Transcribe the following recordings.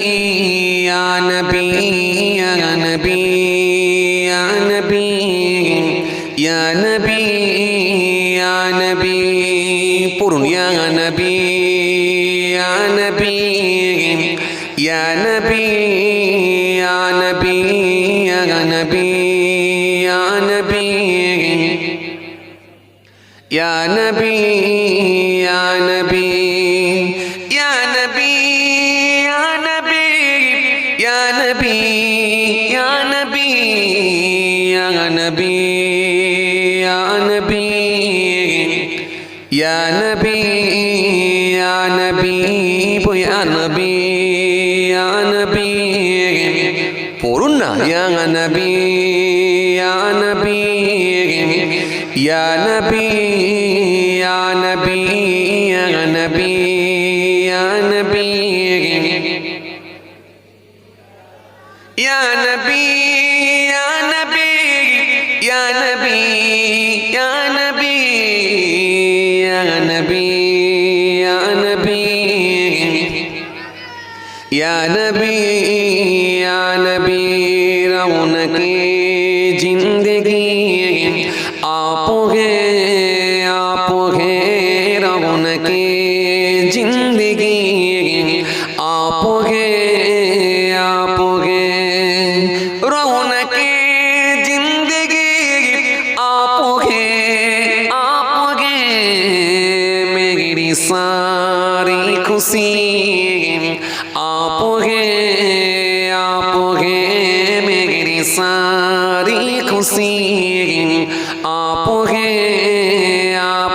يا نبي يا نبي يا نبي يا نبي يا نبي قرن يا نبي يا نبي يا نبي يا نبي يا نبي يا نبي يا نبي يا نبي নবী, ইয়া নবীব ইয়া নবী ইয়া নবী। পড়ুন না, ইয়া নবী ইয়া নবী ইয়া নবী। Ya Nabi.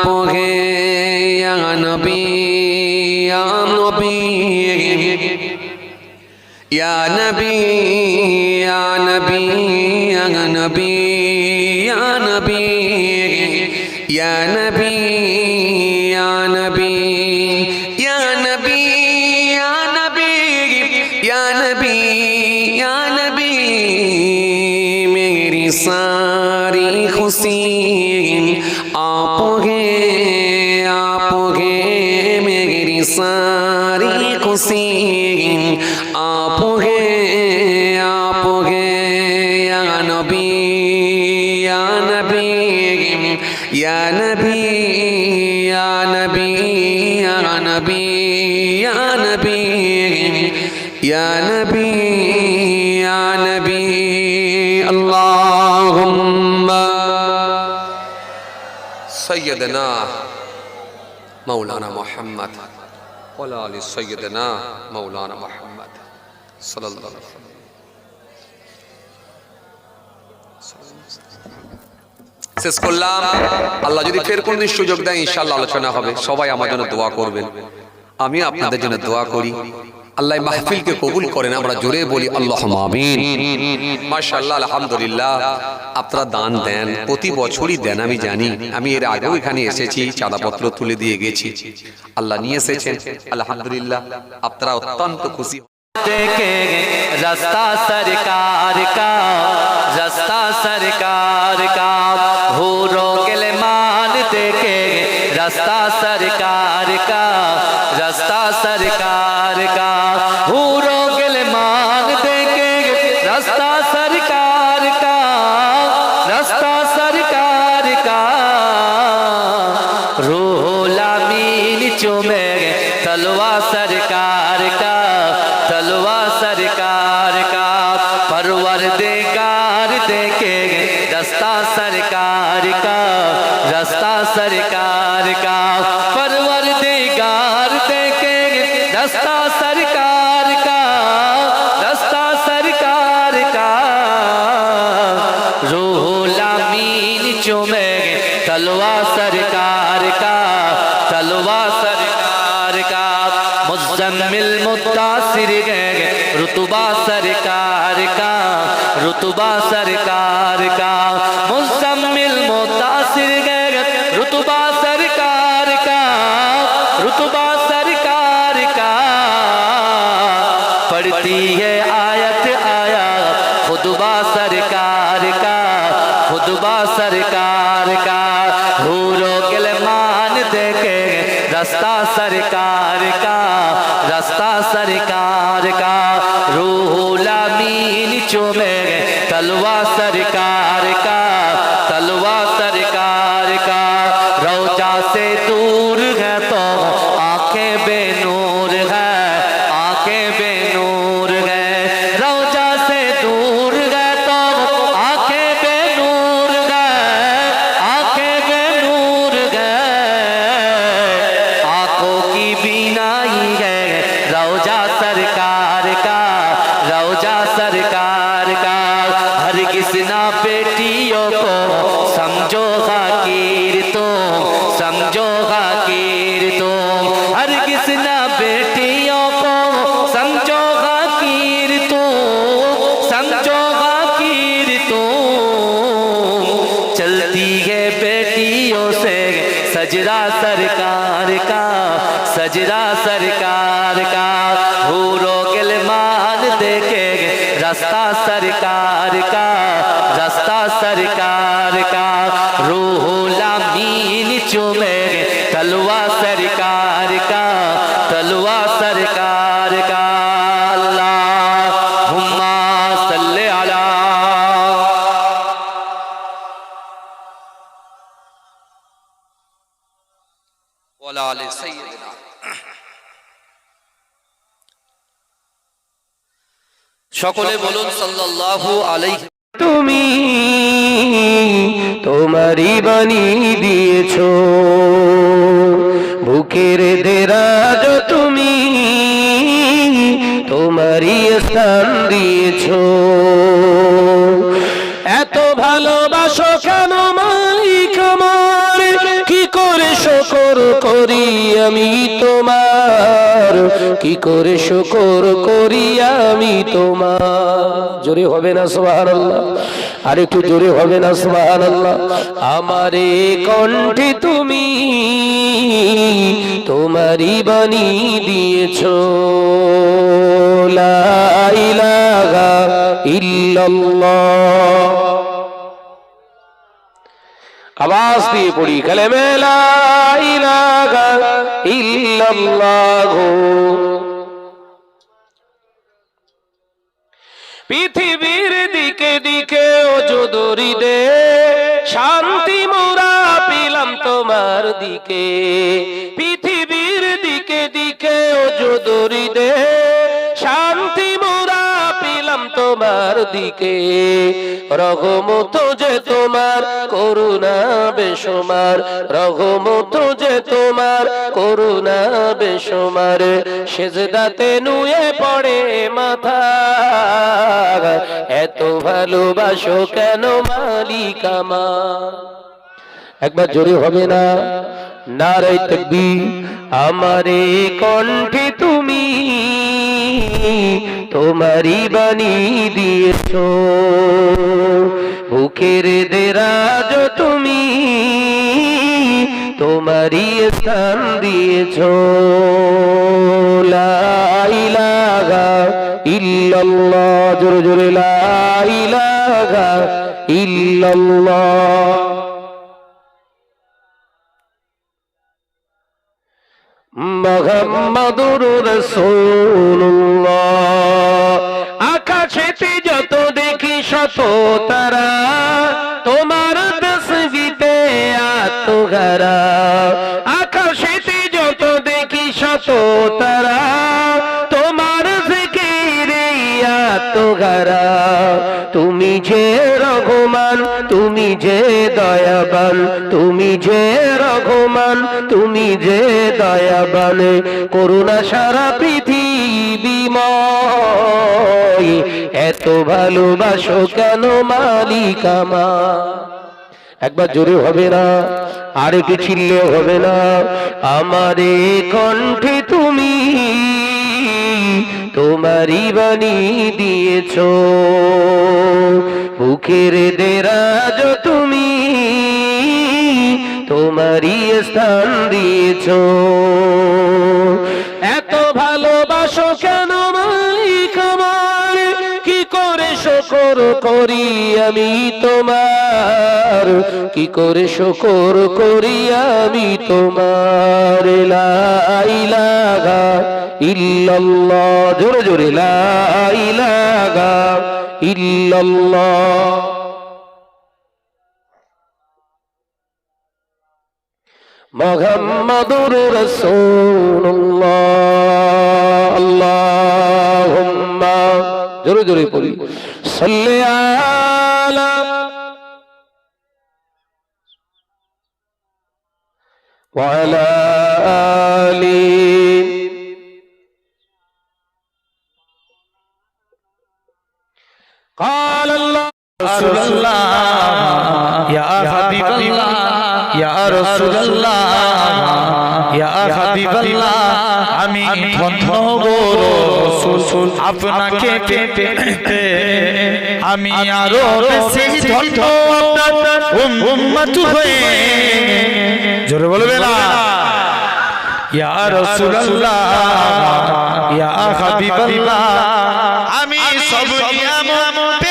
পোহে নবী নবী। ইয়া নবী ইয়া নবী ইয়া নবী ইয়া নবী। ইয়া নবী ইয়া নবী ইয়া নবী ইয়া নবী। ইয়া নবী ইয়া নবী। মেরি সারি খুশি। نبي يا نبي يا نبي يا نبي يا نبي. اللهم سيدنا مولانا محمد ولا لسيدنا مولانا محمد صلى الله عليه وسلم. সাকসেস করলাম, আল্লাহ যদি ফের কোনদিন সুযোগ দেয় ইনশাল্লাহ আলোচনা হবে। সবাই আমার জন্য দোয়া করবেন। আমি আপনাদের জন্য দোয়া করি। আল্লাহ মাহফিল কে কবুল করেন। আমরা জোরে বলি আল্লাহ মামিন মাশাল্লাহ আলহামদুলিল্লাহ। আপনারা দান দেন, প্রতি বছরই দেন, আমি জানি। আমি এর আগেও এখানে এসেছি, চাঁদাপত্র তুলে দিয়ে গেছি। আল্লাহ নিয়ে এসেছেন, আলহামদুলিল্লাহ। আপনারা অত্যন্ত খুশি রাস্তা সরকার কা, রাস্তা সরকার কা। रास्ता सरकार का रास्ता सरकार का। हूरों के मान देखे रास्ता रुतबा सरकार रास्ता सरकार का रास्ता सरकार का रूहुल अमीन चुमे तलवा सरकार সকলে বলুন সাল্লাল্লাহু আলাইহি তুমি তোমারই বাণী দিয়েছ। বুকের দেরাজ তুমি তোমারই স্থান দিয়েছ। এত ভালোবাসো কেন শকর করি আমি তোমার। কি করে শকর করি আমি তোমার? জোরে হবে না সোহান আল্লাহ আর একটু জোরে হবে না সোহান আল্লাহ আমারে কণ্ঠে তুমি তোমারই বাণী দিয়েছ। ইল্লাল্লাহ। আওয়াজ দিয়ে পড়ি কালেমে লা ইলাহা ইল্লাল্লাহ। পৃথিবীর দিকে দিকে ও যদুরি দে, শান্তি মোরা পেলাম তোমার দিকে। পৃথিবীর দিকে দিকে ও যদুরি দে তোমার দিকে। রঘমত যে তোমার, করুণা বেসমার রঘমত যে তোমার, করুণা বেসমার সেজদাতে নুয়ে পড়ে মাথা। এত ভালোবাসো কেন মালিক আমার? একবার জোরে হবে না? নারাই তকবি আমারে কণ্ঠে তুমি তোমারই বাণী দিয়েছ। বুকের দেরাজ তুমি তোমারই স্থান দিয়েছ। ইল্লাল্লাহ, জোরে জোরে লা ইলাহা ইল্লাল্লাহ। মোহাম্মদুর রাসূলুল্লাহ। শত তারা তোমার তসবিতে আত্মগারা আকাশেতে যত দেখি শত তারা তোমার জিকিরে আত্মগারা তুমি যে রঘুমান তুমি যে দয়াবান তুমি যে রঘুমান তুমি যে দয়াবান করুণা সারা পৃথিবীময় এত ভালোবাসো কেন মালিক আমার? একবার জোরে হবে না, আর একটু চিল্লে হবে না। আমারে কণ্ঠে তুমি তোমারই বাণী দিয়েছ। বুকের দেরাজ তুমি তোমারই স্থান দিয়েছ। শকর করি আমি তোমার। কি করে শকর করি আমি তোমার? লা ইলাহা ইল্লাল্লাহ। জোরে জোরে, লা ইলাহা ইল্লাল্লাহ। মোহাম্মদুর রাসূলুল্লাহ। আল্লাহুম্মা জোরে জোরে পড়ি সাল্লি আলা وعلى آله قال الله رسول الله يا حبيب الله يا رسول الله يا حبيب الله আমি ধন্য গো রসুল। আপনাকে পেতে আমি আরও বেশি ধন্য আপনার উম্মত হয়ে। জোরে বলবে না। ইয়া রাসূলুল্লাহ ইয়া হাবিবাল্লাহ আমি সব নিয়ামত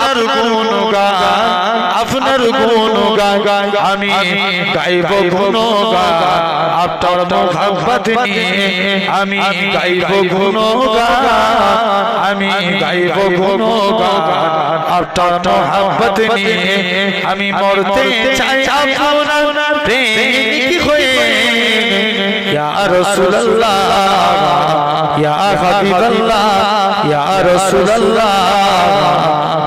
আপনার গুণগান আপনার গুণগান আমি গাইব গুণগান আপনার নিয়ে আমি গাইব গুণগান আমি গাইব গুণগান আপনার নিয়ে আমি মরতে চাই আপনার প্রেমিক হয়ে? ইয়া রাসূলুল্লাহ ইয়া হাবিবাল্লাহ ইয়া রাসূলুল্লাহ